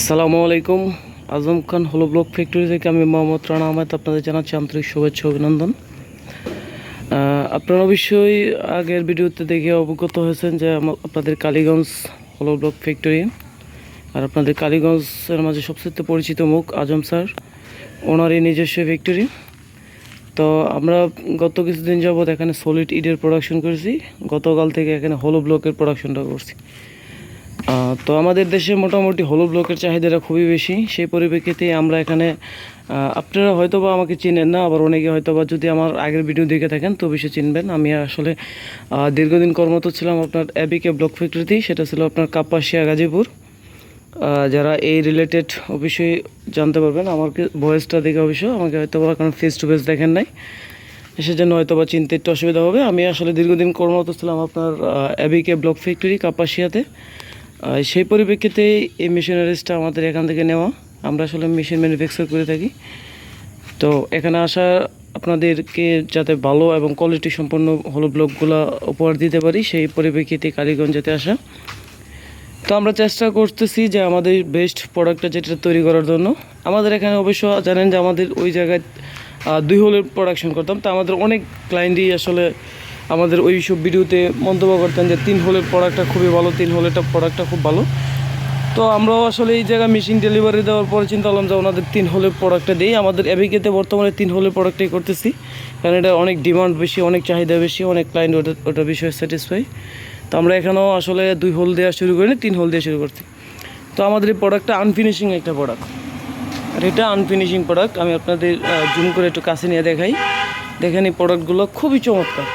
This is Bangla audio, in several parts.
আসসালামু আলাইকুম। আজম খান হলো ব্লক ফ্যাক্টরি থেকে আমি মোহাম্মদ রানা আহমেদ, আপনাদের জানাচ্ছি আন্তরিক শুভেচ্ছা অভিনন্দন। আপনারা অবশ্যই আগের ভিডিওতে দেখে অবগত হয়েছেন যে আপনাদের কালীগঞ্জ হলো ব্লক ফ্যাক্টরি আর আপনাদের কালীগঞ্জের মাঝে সবচেয়ে পরিচিত মুখ আজম স্যার। ওনারই নিজস্ব ফ্যাক্টরি। তো আমরা গত কিছুদিন যাবৎ এখানে সলিড ইডের প্রোডাকশন করেছি। গতকাল থেকে এখানে হলো ব্লকের প্রোডাকশনটা করছি। তো আমাদের দেশে মোটামুটি হলো ব্লকের চাহিদাটা খুবই বেশি। সেই পরিপ্রেক্ষিতে আমরা এখানে আপনারা হয়তো বা আমাকে চিনেন না, আবার অনেকে হয়তো বা যদি আমার আগের ভিডিও দেখে থাকেন, তো বেশি চিনবেন। আমি আসলে দীর্ঘদিন কর্মরত ছিলাম আপনার অ্যাবিকে ব্লক ফ্যাক্টরিতেই, সেটা ছিল আপনার কাপাসিয়া গাজীপুর। যারা এই রিলেটেড অবশ্যই জানতে পারবেন। আমাকে ভয়েসটা দেখে অবশ্য আমাকে হয়তো বা কারণ ফেস টু ফেস দেখেন নাই। সেজন্য হয়তো বা চিনতে একটু অসুবিধা হবে। আমি আসলে দীর্ঘদিন কর্মরত ছিলাম আপনার অ্যাবিকে ব্লক ফ্যাক্টরি কাপাসিয়াতে সেই পরিপ্রেক্ষিতে এই মেশিনারিজটা আমাদের এখান থেকে নেওয়া। আমরা আসলে মেশিন ম্যানুফ্যাকচার করে থাকি। তো এখানে আসা আপনাদেরকে যাতে ভালো এবং কোয়ালিটি সম্পন্ন হলো ব্লকগুলো উপহার দিতে পারি, সেই পরিপ্রেক্ষিতে কালীগঞ্জেতে আসা। তো আমরা চেষ্টা করতেছি যে আমাদের বেস্ট প্রোডাক্টটা যেটা তৈরি করার জন্য। আমাদের এখানে অবশ্য জানেন যে আমাদের ওই জায়গায় দুই হোলের প্রোডাকশন করতাম। তো আমাদের অনেক ক্লায়েন্টই আসলে আমাদের ওই সব ভিডিওতে মন্তব্য করতেন যে তিন হোলের প্রোডাক্টটা খুবই ভালো, তিন হোলেরটা প্রোডাক্টটা খুব ভালো। তো আমরাও আসলে এই জায়গায় মেশিন ডেলিভারি দেওয়ার পরে চিন্তা করলাম যে ওনাদের তিন হোলের প্রোডাক্টটা দিই। আমাদের এবিকেতে বর্তমানে তিন হোলের প্রোডাক্টটাই করতেছি, কারণ এটা অনেক ডিমান্ড বেশি, অনেক চাহিদা বেশি, অনেক ক্লায়েন্ট ওটা ওটা বিষয়ে স্যাটিসফাই তো আমরা এখানেও আসলে দুই হোল দেওয়া শুরু করিনি তিন হোল দেওয়া শুরু করছি। তো আমাদের এই প্রোডাক্টটা আনফিনিশিং একটা প্রোডাক্ট আর এটা আনফিনিশিং প্রোডাক্ট আমি আপনাদের জুম করে একটু কাছে নিয়ে দেখাই। দেখেন এই প্রোডাক্টগুলো খুবই চমৎকার।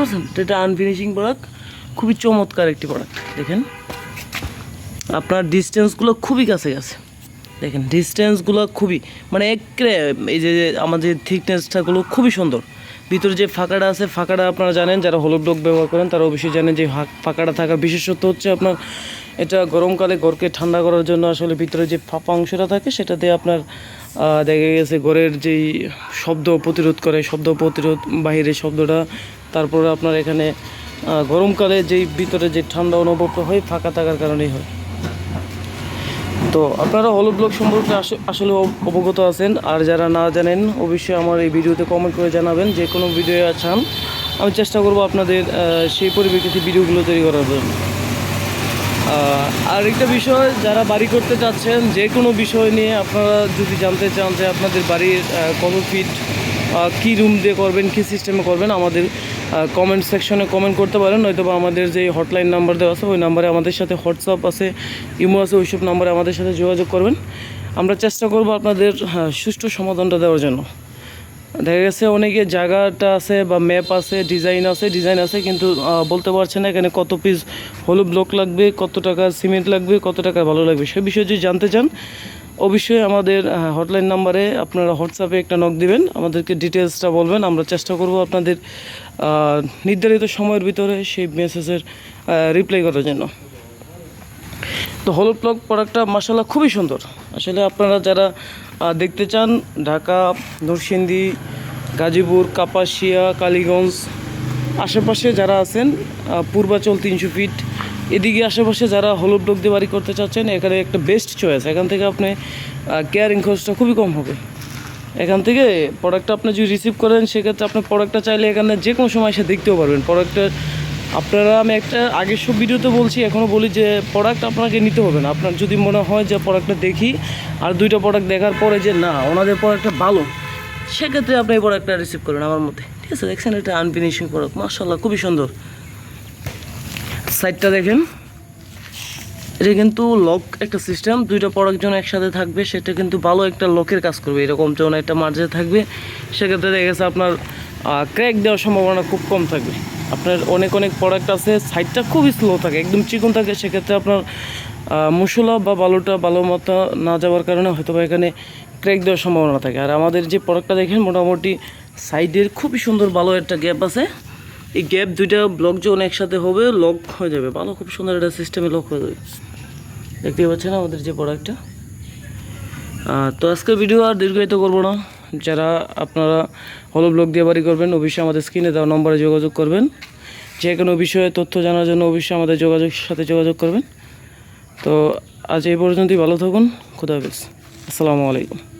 পারছেন এটা আনফিনিশিং প্রোডাক্ট খুবই চমৎকার একটি প্রোডাক্ট দেখেন। আপনার ডিস্টেন্সগুলো খুবই কাছে গেছে দেখেন ডিস্টেন্সগুলো খুবই মানে একরে, এই যে আমাদের থিকনেসটাগুলো খুবই সুন্দর। ভিতরে যে ফাঁকাটা আছে, ফাঁকাটা আপনারা জানেন, যারা হলুদ ব্লক ব্যবহার করেন তারা অবশ্যই জানেন যে ফাঁক- ফাঁকাটা থাকার বিশেষত্ব হচ্ছে আপনার এটা গরমকালে ঘরকে ঠান্ডা করার জন্য আসলে ভিতরে যে ফাঁপা অংশটা থাকে, সেটা দিয়ে আপনার দেখা গেছে ঘরের যেই শব্দ প্রতিরোধ করে, শব্দ প্রতিরোধ বাহিরের শব্দটা। তারপরে আপনার এখানে গরমকালে যেই ভিতরে যে ঠান্ডা অনুভবটা হয়, ফাঁকা থাকার কারণেই হয়। তো আপনারা হলো ব্লগ সম্পর্কে আস- আসলে অবগত আছেন। আর যারা না জানেন, অবশ্যই আমার এই ভিডিওতে কমেন্ট করে জানাবেন, যে কোনো ভিডিও চান আমি চেষ্টা করব আপনাদের সেই পরিপ্রেক্ষিতে ভিডিওগুলো তৈরি করার জন্য। আর একটা বিষয়, যারা বাড়ি করতে চাচ্ছেন, যে কোনো বিষয় নিয়ে আপনারা যদি জানতে চান যে আপনাদের বাড়ির কত ফিট কী রুম দিয়ে করবেন, কী সিস্টেমে করবেন, আমাদের কমেন্ট সেকশনে কমেন্ট করতে পারেন। নয়তো বা আমাদের যে হটলাইন নাম্বার দেওয়া আছে, ওই নাম্বারে আমাদের সাথে হোয়াটসঅ্যাপ আছে ইমো আছে ওইসব নাম্বারে আমাদের সাথে যোগাযোগ করবেন। আমরা চেষ্টা করব আপনাদের সুষ্ঠু সমাধানটা দেওয়ার জন্য। দেখা গেছে অনেকে জায়গাটা আছে বা ম্যাপ আছে ডিজাইন আছে ডিজাইন আছে, কিন্তু বলতে পারছে না এখানে কত পিস হলুদ ব্লক লাগবে, কত টাকা সিমেন্ট লাগবে, কত টাকা ভালো লাগবে। সে বিষয়ে যদি জানতে চান, অবশ্যই আমাদের হটলাইন নাম্বারে আপনারা হোয়াটসঅ্যাপে একটা নক দিবেন। আমাদেরকে ডিটেলসটা বলবেন। আমরা চেষ্টা করব আপনাদের নির্ধারিত সময়ের ভিতরে সেই মেসেজের রিপ্লাই করার জন্য। তো হলুদ ব্লক প্রোডাক্টটা মাসাল্লাহ খুবই সুন্দর। আসলে আপনারা যারা দেখতে চান ঢাকা, নরসিংদী, গাজীপুর, কাপাসিয়া, কালীগঞ্জ, আশেপাশে যারা আছেন পূর্বাচল তিনশো ফিট, এদিকে আশেপাশে যারা হলুদ ব্লক দিয়ে বাড়ি করতে চাচ্ছেন, এখানে একটা বেস্ট চয়েস এখান থেকে আপনি কেয়ারিং খরচটা খুবই কম হবে। এখান থেকে প্রোডাক্টটা আপনি যদি রিসিভ করেন, সেক্ষেত্রে আপনার প্রোডাক্টটা চাইলে এখানে যে কোনো সময় এসে দেখতেও পারবেন। প্রোডাক্টের আপনারা, আমি একটা আগের সব ভিডিওতে বলছি এখনও বলি যে প্রোডাক্ট আপনাকে নিতে হবে না। আপনার যদি মনে হয় যে প্রোডাক্টটা দেখি, আর দুইটা প্রোডাক্ট দেখার পরে যে না, ওনাদের প্রোডাক্টটা ভালো, সেক্ষেত্রে আপনি এই প্রোডাক্টটা রিসিভ করবেন আমার মতে। ঠিক আছে, দেখছেন, এটা আনফিনিশিং প্রোডাক্ট মার্শাল্লাহ খুবই সুন্দর। সাইডটা দেখেন। এটা কিন্তু লক একটা সিস্টেম দুইটা প্রোডাক্ট যখন একসাথে থাকবে, সেটা কিন্তু ভালো একটা লকের কাজ করবে। এরকম যখন একটা মার্জে থাকবে, সেক্ষেত্রে দেখা আপনার ক্র্যাক দেওয়ার সম্ভাবনা খুব কম থাকবে। আপনার অনেক অনেক প্রোডাক্ট আছে সাইডটা খুবই স্লো থাকে, একদম চিকন থাকে, সেক্ষেত্রে আপনার মশলা বা বালুটা ভালো মতো না যাওয়ার কারণে হয়তো বা এখানে ক্র্যাক দেওয়ার সম্ভাবনা থাকে। আর আমাদের যে প্রোডাক্টটা দেখেন, মোটামুটি সাইডের খুবই সুন্দর ভালো একটা গ্যাপ আছে। এই গ্যাপ দুইটা ব্লক যখন একসাথে হবে লক হয়ে যাবে। ভালো, খুব সুন্দর একটা সিস্টেমে লক হয়ে যাবে। দেখতে পাচ্ছেন আমাদের যে প্রোডাক্টটা তো আজকের ভিডিও আর দীর্ঘায়িত করব না। যারা আপনারা হলো ব্লগ দিয়ে বাড়ি করবেন, অবশ্যই আমাদের স্ক্রিনে দেওয়া নম্বরে যোগাযোগ করবেন। যে কোনো বিষয়ে তথ্য জানার জন্য অবশ্যই আমাদের যোগাযোগ সাথে যোগাযোগ করবেন। তো আজ এই পর্যন্তই, ভালো থাকুন, খুদা হাফিজ। আসসালামু আলাইকুম।